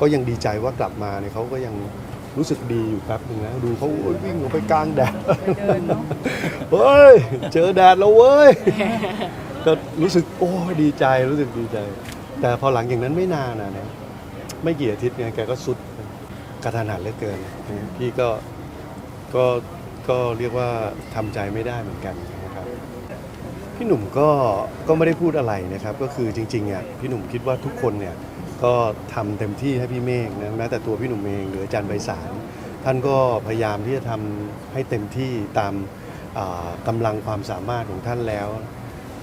ก็ยังดีใจว่ากลับมาเนี่ยเขาก็ยังรู้สึกดีอยู่แป๊บนึงนะดูเขาโอ้ยวิ่งออกไปกลางแดดเดินเนาะเฮ้ยเจอแดดแล้วเว้ยก็รู้สึกโอ้ยดีใจรู้สึกดีใจ แต่พอหลังอย่างนั้นไม่นานนะนะไม่กี่อาทิตย์เนี่ยแกก็สุดกระทันหันเหลือเกินนะพี่ก็ก็ก็เรียกว่าทำใจไม่ได้เหมือนกันนะครับพี่หนุ่มก็ก็ไม่ได้พูดอะไรนะครับ ก็คือจริงๆอะพี่หนุ่มคิดว่าทุกคนเนี่ย ก็ทำเต็มที่ให้พี่เมฆนะแม้แต่ตัวพี่หนุ่มเองหรืออาจารย์ไพศาลท่านก็พยายามที่จะทำให้เต็มที่ตามอ่ากำลังความสามารถของท่านแล้ว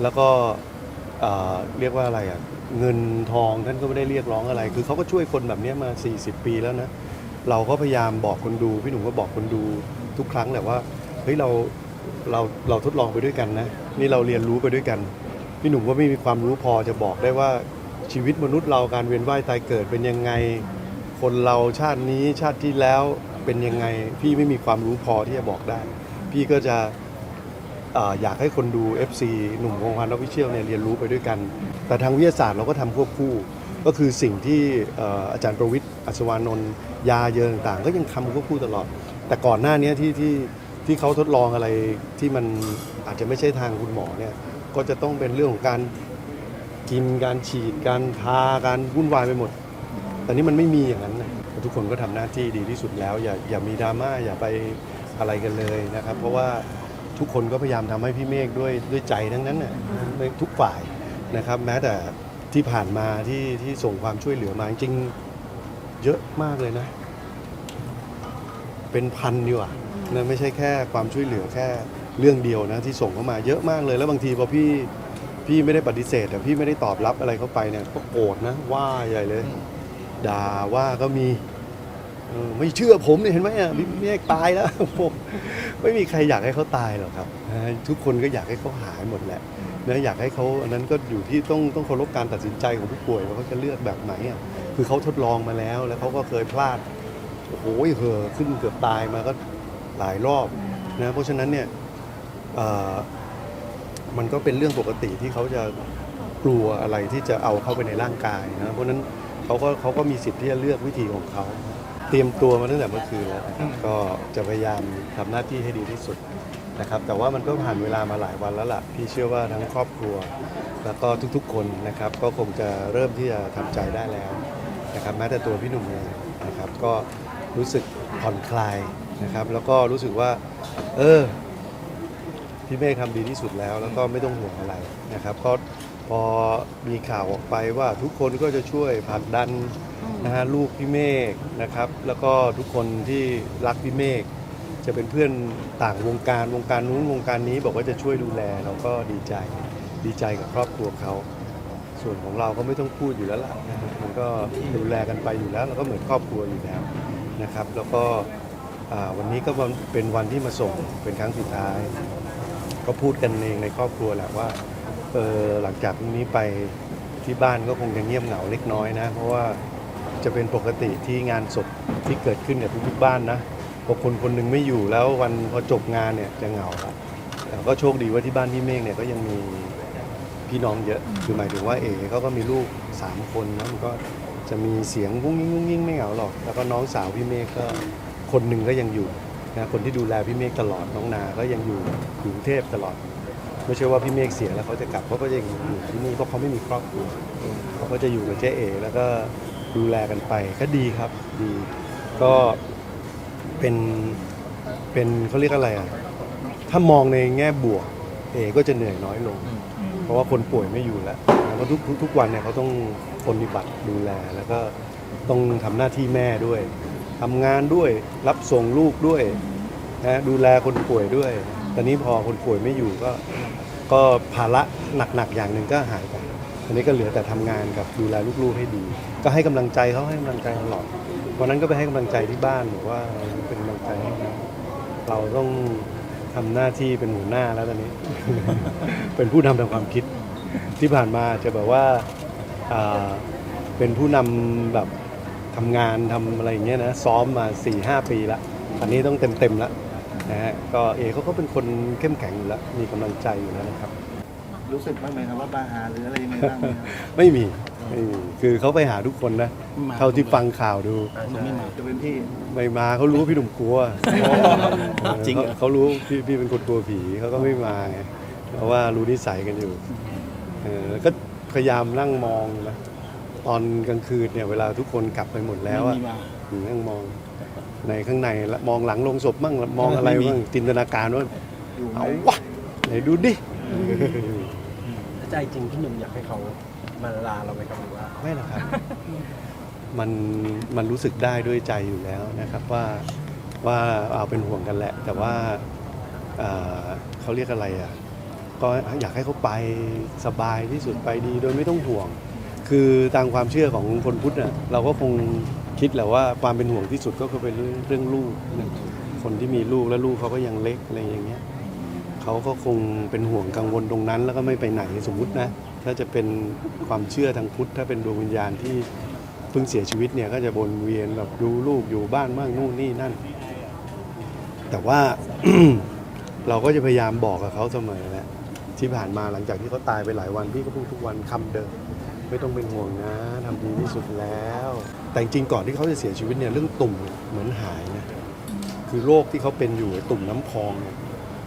แล้วก็เรียกว่าอะไรอะเงินทองท่านก็ไม่ได้เรียกร้องอะไร คือเขาก็ช่วยคนแบบนี้มา 40 ปีแล้วนะเราก็พยายามบอกคนดูพี่หนุ่มก็บอกคนดูทุกครั้งแหละว่าเฮ้ยเราเราเราทดลองไปด้วยกันนะนี่เราเรียนรู้ไปด้วยกัน พี่หนุ่มก็ไม่มีความรู้พอจะบอกได้ว่า ชีวิตมนุษย์เราการเวียนว่ายตายเกิดเป็นยังไง คนเราชาตินี้ชาติที่แล้วเป็นยังไง พี่ไม่มีความรู้พอที่จะบอกได้ พี่ก็จะอยากให้คนดู FC หนุ่มวงพันธ์ออฟฟิเชียลเนี่ยเรียนรู้ไปด้วยกัน แต่ทางวิทยาศาสตร์เราก็ทำควบคู่ ก็คือสิ่งที่เอ่ออาจารย์ประวิทย์อัศวานนท์ยาเยอะต่างๆ ก็ยังทำควบคู่ตลอด แต่ก่อนหน้านี้ที่ที่ที่เขาทดลองอะไรที่มันอาจจะไม่ใช่ทางคุณหมอเนี่ยก็จะต้องเป็นเรื่องของการ กินการฉีดการทาการวุ่นวายไปหมด แต่นี่มันไม่มีอย่างนั้นนะทุกคนก็ทำหน้าที่ดีที่สุดแล้ว อย่าอย่ามีดราม่าอย่าไปอะไรกันเลยนะครับ เพราะว่าทุกคนก็พยายามทำให้พี่เมฆด้วยด้วยใจทั้งนั้นน่ะทุกฝ่ายนะครับ แม้แต่ที่ผ่านมาที่ที่ส่งความช่วยเหลือมาจริงเยอะมากเลยนะ เป็นพันดีกว่านะไม่ใช่แค่ความช่วยเหลือแค่เรื่องเดียวนะที่ส่งเข้ามาเยอะมากเลย แล้วบางทีพอพี่ พี่ไม่ได้ปฏิเสธแต่พี่ไม่ได้ตอบรับอะไรเข้าไปเนี่ยก็โกรธนะว่าใหญ่เลยด่าว่าก็มีเออไม่เชื่อผมเนี่ยเห็นไหมอะพี่เมฆตายแล้วผมไม่มีใครอยากให้เขาตายหรอกครับนะทุกคนก็อยากให้เขาหายหมดแหละนะอยากให้เขาอันนั้นก็อยู่ที่ต้องต้องเคารพการตัดสินใจของผู้ป่วยว่าเขาจะเลือกแบบไหนอะคือเขาทดลองมาแล้ว แล้วเขาก็เคยพลาดโอ้โหเหอะขึ้นเกือบตายมาก็หลายรอบนะเพราะฉะนั้นเนี่ยเอ่อ มันก็เป็นเรื่องปกติที่เขาจะกลัวอะไรที่จะเอาเข้าไปในร่างกายนะเพราะฉะนั้นเขาก็เขาก็มีสิทธิ์ที่จะเลือกวิธีของเขา เตรียมตัวมาตั้งแต่เมื่อคืนแล้วนะครับก็จะพยายามทำหน้าที่ให้ดีที่สุดนะครับ แต่ว่ามันก็ผ่านเวลามาหลายวันแล้วล่ะพี่เชื่อว่าทั้งครอบครัว แล้วก็ทุกๆคนนะครับ ก็คงจะเริ่มที่จะทำใจได้แล้วนะครับแม้แต่ตัวพี่หนุ่มเองนะครับ ก็รู้สึกผ่อนคลายนะครับ แล้วก็รู้สึกว่า เออ พี่เมฆทำดีที่สุดแล้ว แล้วก็ไม่ต้องห่วงอะไรนะครับก็พอมีข่าวออกไปว่าทุกคนก็จะช่วยผลักดันนะฮะลูกพี่เมฆนะครับ แล้วก็ทุกคนที่รักพี่เมฆจะเป็นเพื่อนต่างวงการวงการนู้นวงการนี้บอกว่าจะช่วยดูแลเราก็ดีใจดีใจกับครอบครัวเขา ส่วนของเราก็ไม่ต้องพูดอยู่แล้วล่ะนะฮะมันก็ดูแลกันไปอยู่แล้วเราก็เหมือนครอบครัวอยู่แล้วนะครับ แล้วก็อ่าวันนี้ก็เป็นวันที่มาส่งเป็นครั้งสุดท้าย ก็พูดกันเองในครอบครัวแหละว่าเออหลังจากนี้ไปที่บ้านก็คงจะเงียบเหงาเล็กน้อยนะ เพราะว่าจะเป็นปกติที่งานศพที่เกิดขึ้นกับทุกๆบ้านนะพอคนคนหนึ่งไม่อยู่แล้ววันพอจบงานเนี่ยจะเหงาละแต่ก็โชคดีว่าที่บ้านพี่เมฆเนี่ยก็ยังมีพี่น้องเยอะคือหมายถึงว่าเอ๋เขาก็มีลูกสามคนนะมันก็จะมีเสียงกุ้งยิ่งกุ้งยิ่งไม่เหงาหรอก แล้วก็น้องสาวพี่เมฆก็คนหนึ่งก็ยังอยู่ นะคนที่ดูแลพี่เมฆตลอดน้องนา ก็ยังอยู่กรุงเทพตลอด ไม่ใช่ว่าพี่เมฆเสียแล้วเขาจะกลับเขาก็ยังอยู่ที่นี่เพราะเขาไม่มีครอบครัวเขาก็จะอยู่กับเจ๊เอแล้วก็ดูแลกันไปก็ดีครับดีก็เป็นเป็นเขาเรียกอะไรอะถ้ามองในแง่บวก เอก็จะเหนื่อยน้อยลง เพราะว่าคนป่วยไม่อยู่แล้วแล้วก็ทุกทุกวันเนี่ยเขาต้องปฏิบัติดูแลแล้วก็ต้องทำหน้าที่แม่ด้วย ทำงานด้วยรับส่งลูกด้วยนะดูแลคนป่วยด้วย ตอนนี้พอคนป่วยไม่อยู่ก็ก็ภาระหนักๆอย่างหนึ่งก็หายไปตอนนี้ก็เหลือแต่ทำงานกับดูแลลูกๆให้ดี ก็ให้กำลังใจเขาให้กำลังใจตลอดวันนั้นก็ไปให้กำลังใจที่บ้านบอกว่าเป็นกำลังใจให้นะเราต้องทำหน้าที่เป็นหัวหน้าแล้วตอนนี้ เป็นผู้นำทางความคิดที่ผ่านมาจะแบบว่าอ่าเป็นผู้นำแบบ ทำงานทำอะไรอย่างเงี้ยนะซ้อมมา4ี่หปีละอันนี้ต้องเต็มเต็มๆแล้วนะฮะก็เอเขาก็เป็นคนเข้มแข็งอยู่แล้วมีกำลังใจอยู่แล้วนะครับ รู้สึกบ้างไหมครับว่าบาหาหรืออะไรยังไงบ้างไหมครับ ไม่มีไม่มีคือเขาไปหาทุกคนนะ มา เท่าที่ฟังข่าวดู หนุ่มไม่มาจะเป็นพี่ ไม่มาเขารู้พี่หนุ่มกลัวจริงเหรอเขาเขารู้พี่พี่เป็นคนกลัวผีเขาก็ไม่มาไงเพราะว่ารู้นิสัยกันอยู่เออก็พยายามนั่งมองนะ ตอนกลางคืนเนี่ยเวลาทุกคนกลับไปหมดแล้วอะไม่มีมานั่งมองในข้างในแล้วมองหลังลงศพมั่งมองอะไรไม่มี บ้างจินตนาการว่าอยู่ไหมเอาวะไหนดูดิใจจริงพี่หนุ่มอยากให้เขามาลาเราไหมครับหรือว่า ไม่หรอกครับ มันมันรู้สึกได้ด้วยใจอยู่แล้วนะครับว่าว่าเอาเป็นห่วงกันแหละ แต่ว่าเอ่อเขาเรียกอะไรอะก็อยากให้เขาไปสบายที่สุดไปดีโดยไม่ต้องห่วง คือตามความเชื่อของคนพุทธน่ะเราก็คงคิดแหละว่าความเป็นห่วงที่สุดก็คือเป็นเรื่องเรื่องลูกนะคนที่มีลูกแล้วลูกเขาก็ยังเล็กอะไรอย่างเงี้ยเขาก็คงเป็นห่วงกังวลตรงนั้น แล้วก็ไม่ไปไหนสมมุตินะถ้าจะเป็นความเชื่อทางพุทธ ถ้าเป็นดวงวิญญาณที่เพิ่งเสียชีวิตเนี่ยก็จะวนเวียนแบบดูลูกอยู่บ้านบ้างนู่นนี่นั่น แต่ว่า เราก็จะพยายามบอกกับเขาเสมอแหละที่ผ่านมาหลังจากที่เขาตายไปหลายวันพี่ก็พูดทุกวันคำเดิม ไม่ต้องเป็นห่วงนะทำดีที่สุดแล้ว แต่จริงก่อนที่เขาจะเสียชีวิตเนี่ยเรื่องตุ่มเหมือนหายนะคือโรคที่เขาเป็นอยู่ตุ่มน้ำพองเนี่ย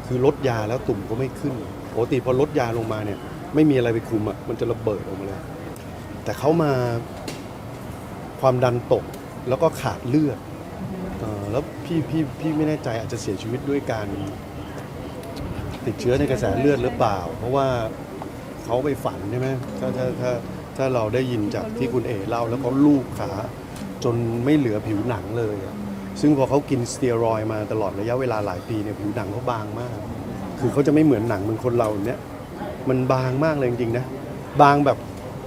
คือลดยาแล้วตุ่มก็ไม่ขึ้นปกติพอลดยาลงมาเนี่ย ไม่มีอะไรไปคุมอะมันจะระเบิดออกมาเลย แต่เขามาความดันตกแล้วก็ขาดเลือดออแล้วพี่พี่พี่ไม่แน่ใจอาจจะเสียชีวิตด้วยการติดเชื้อในกระแสเลือดหรือเปล่า เพราะว่าเขาไปฝันใช่ไหมถ้าถ้าถ้า ถ้าเราได้ยินจากที่คุณเอ๋เล่าแล้วเขาลูบขาจนไม่เหลือผิวหนังเลยอะซึ่งพอเขากินสเตียรอยด์มาตลอดระยะเวลาหลายปีเนี่ยผิวหนังเขาบางมาก คือเขาจะไม่เหมือนหนังเหมือนคนเราเนี้ยมันบางมากเลยจริงๆนะบางแบบ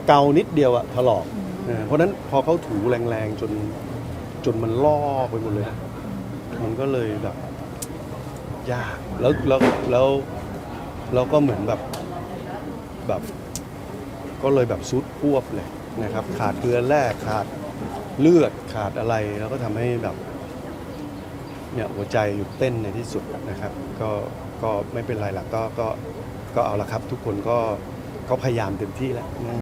เกานิดเดียวอะถลอกเพราะนั้นพอเขาถูแรงๆจนจนมันลอกไปหมดเลย มันก็เลยแบบยากแล้วแล้วแล้วแล้วก็เหมือนแบบแบบ ก็เลยแบบซุดพวบเลยนะครับขาดเกลือแร่ขาดเลือดขาดอะไรแล้วก็ทำให้แบบเนี่ยหัวใจหยุดเต้นในที่สุดนะครับ ก็ก็ไม่เป็นไรหรอกก็ก็ก็เอาละครับ ทุกคนก็ก็พยายามเต็มที่แล้วนะ